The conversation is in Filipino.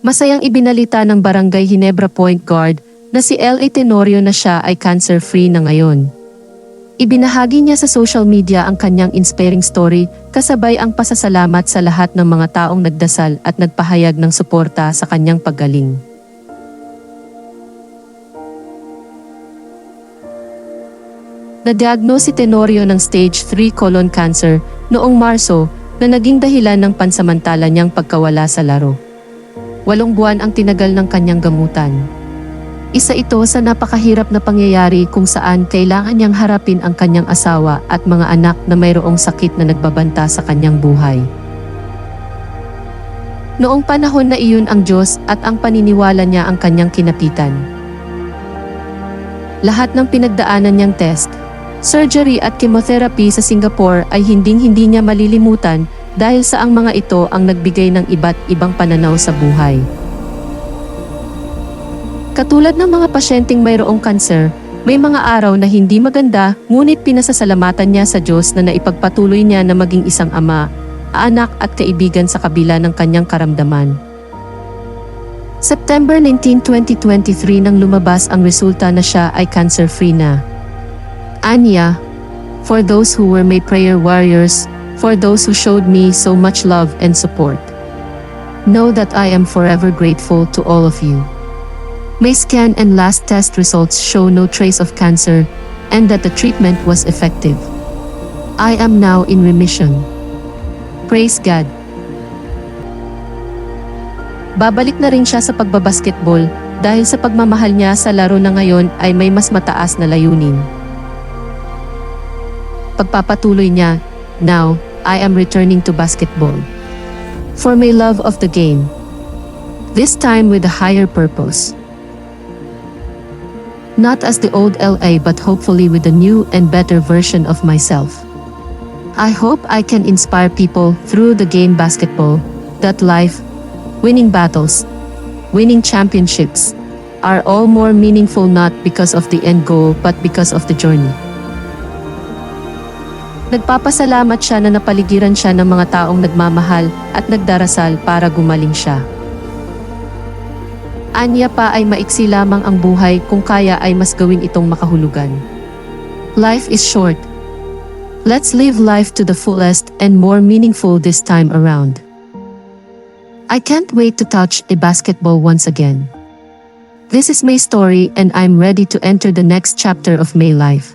Masayang ibinalita ng Barangay Ginebra Point Guard na si L.A. Tenorio na siya ay cancer-free na ngayon. Ibinahagi niya sa social media ang kanyang inspiring story kasabay ang pasasalamat sa lahat ng mga taong nagdasal at nagpahayag ng suporta sa kanyang paggaling. Na-diagnose si Tenorio ng stage 3 colon cancer noong Marso na naging dahilan ng pansamantala niyang pagkawala sa laro. Walong buwan ang tinagal ng kanyang gamutan. Isa ito sa napakahirap na pangyayari kung saan kailangan niyang harapin ang kanyang asawa at mga anak na mayroong sakit na nagbabanta sa kanyang buhay. Noong panahon na iyon ang Diyos at ang paniniwala niya ang kanyang kinapitan. Lahat ng pinagdaanan niyang test, surgery at chemotherapy sa Singapore ay hinding-hindi niya malilimutan dahil sa ang mga ito ang nagbigay ng iba't ibang pananaw sa buhay. Katulad ng mga pasyenteng mayroong kanser, may mga araw na hindi maganda ngunit pinasasalamatan niya sa Diyos na naipagpatuloy niya na maging isang ama, anak at kaibigan sa kabila ng kanyang karamdaman. September 19, 2023 nang lumabas ang resulta na siya ay cancer-free na. Anya, for those who were my prayer warriors, for those who showed me so much love and support. Know that I am forever grateful to all of you. My scan and last test results show no trace of cancer and that the treatment was effective. I am now in remission. Praise God. Babalik na rin siya sa pagbabasketball dahil sa pagmamahal niya sa laro na ngayon ay may mas mataas na layunin. Pagpapatuloy niya, Now, I am returning to basketball. For my love of the game. This time with a higher purpose. Not as the old LA but hopefully with a new and better version of myself. I hope I can inspire people through the game basketball that life, winning battles, winning championships, are all more meaningful not because of the end goal but because of the journey. Nagpapasalamat siya na napaligiran siya ng mga taong nagmamahal at nagdarasal para gumaling siya. Anya pa ay maiksi lamang ang buhay kung kaya ay mas gawin itong makahulugan. Life is short. Let's live life to the fullest and more meaningful this time around. I can't wait to touch a basketball once again. This is my story and I'm ready to enter the next chapter of my life.